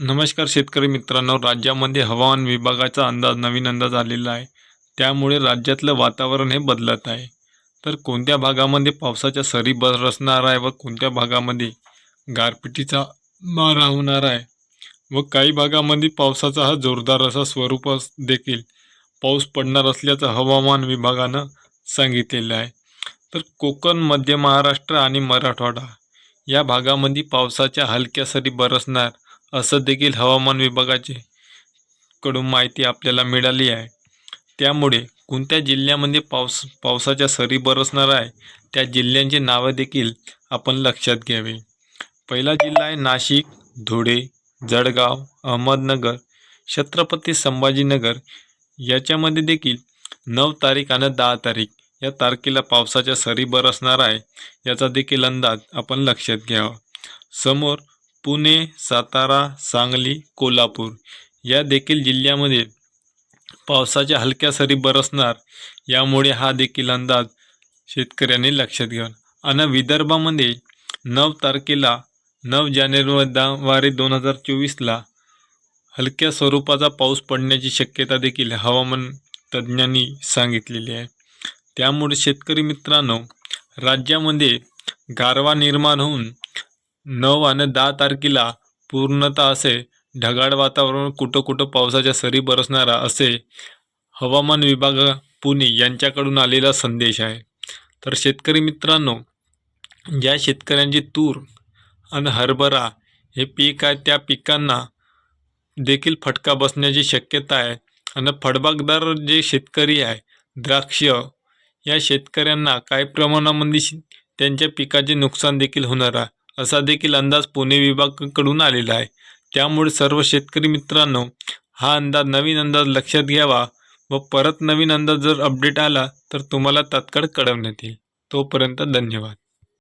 नमस्कार शेतकरी मित्रांनो राज्यामध्ये हवामान विभागाचा अंदाज नवीन अंदाज आलेला आहे. त्यामुळे राज्यातलं वातावरण हे बदलत आहे. तर कोणत्या भागामध्ये पावसाच्या सरी बरसणार आहे व कोणत्या भागामध्ये गारपिटीचा मारा होणार आहे? व काही भागामध्ये पावसाचा हा जोरदार असा स्वरूप देखील पाऊस पडणार असल्याचं हवामान विभागानं सांगितलेलं आहे. तर कोकण मध्य महाराष्ट्र आणि मराठवाडा या भागामध्ये पावसाच्या हलक्या सरी बरसणार असं देखील हवामान विभागाचे कडून माहिती आपल्याला मिळाली आहे. त्यामुळे कोणत्या जिल्ह्यामध्ये पावस पावसाच्या सरी बरसणार आहे त्या जिल्ह्यांची नावं देखील आपण लक्षात घ्यावे. पहिला जिल्हा आहे नाशिक धुळे जळगाव अहमदनगर छत्रपती संभाजीनगर. याच्यामध्ये देखील नऊ तारीख आणि दहा तारीख या तारखेला पावसाच्या सरी बरसणार आहे याचा देखील अंदाज आपण लक्षात घ्यावा. समोर पुणे सातारा सांगली कोल्हापूर या देखील जिल्ह्यामध्ये पावसाच्या हलक्या सरी बरसणार यामुळे हा देखील अंदाज शेतकऱ्यांनी लक्षात घ्यावा आणि विदर्भामध्ये नऊ तारखेला नऊ जानेवारी दोन हजार चोवीसला हलक्या स्वरूपाचा पाऊस पडण्याची शक्यता देखील हवामान तज्ज्ञांनी सांगितलेली आहे. त्यामुळे शेतकरी मित्रांनो राज्यामध्ये गारवा निर्माण होऊन नऊ आणि दहा तारखेला पूर्णतः असे ढगाळ वातावरण कुठं कुठं पावसाच्या सरी बरसणारा असे हवामान विभाग पुणे यांच्याकडून आलेला संदेश आहे. तर शेतकरी मित्रांनो ज्या शेतकऱ्यांची तूर आणि हरभरा हे पीक आहे त्या पिकांना देखील फटका बसण्याची शक्यता आहे. आणि फळबागदार जे शेतकरी आहे द्राक्ष या शेतकऱ्यांना काही प्रमाणामध्ये त्यांच्या पिकाचे नुकसान देखील होणार आहे. असा देखील अंदाज पुणे विभागाकडून आलेला आहे. त्यामुळे सर्व शेतकरी मित्रांनो हा अंदाज नवीन अंदाज लक्षात घ्यावा व परत नवीन अंदाज जर अपडेट आला तर तुम्हाला तात्काळ कळवण्यात येईल. तोपर्यंत धन्यवाद.